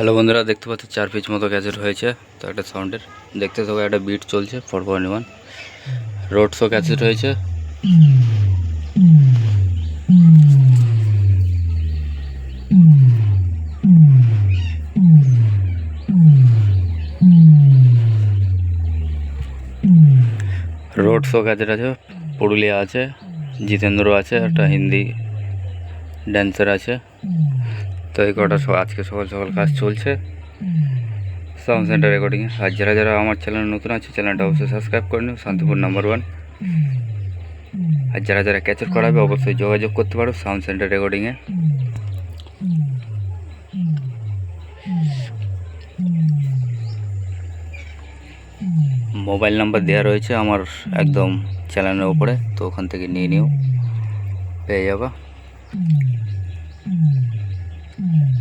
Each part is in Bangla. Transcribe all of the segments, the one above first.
হ্যালো বন্ধুরা, দেখতে পাচ্ছ চার পিচ মতো গ্যাজেট হয়েছে। তো একটা সাউন্ডের দেখতে থাকো, একটা বিট চলছে four point one road show cassette হয়েছে। রোড শো ক্যাসেট আছে, পুরুলিয়া আছে, জিতেন্দ্র আছে, একটা হিন্দি ড্যান্সার আছে। তো এই কটা আজকে সকাল সকাল কাজ চলছে। সাউন্ড সেন্টার রেকর্ডিংয়ে আর যারা যারা আমার চ্যানেল নতুন আছে চ্যানেলটা অবশ্যই সাবস্ক্রাইব করে নিও। শান্তিপুর নাম্বার ওয়ান আর যারা যারা ক্যাচার করাবে অবশ্যই যোগাযোগ করতে পারো সাউন্ড সেন্টার রেকর্ডিংয়ে মোবাইল নাম্বার দেওয়া রয়েছে আমার একদম চ্যানেলের উপরে। তো ওখান থেকে নিয়ে নিও। পেয়ে যাবা। Mm-hmm.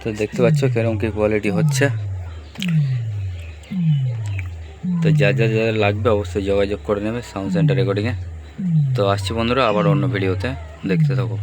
তো দেখতে পাচ্ছ কেরম কি কোয়ালিটি হচ্ছে। তো যা যা যা লাগবে অবশ্যই যোগাযোগ করে নেবে সাউন্ড সেন্টার রেকর্ডিংয়ে তো আসছি বন্ধুরা, আবার অন্য ভিডিওতে দেখতে থাকো।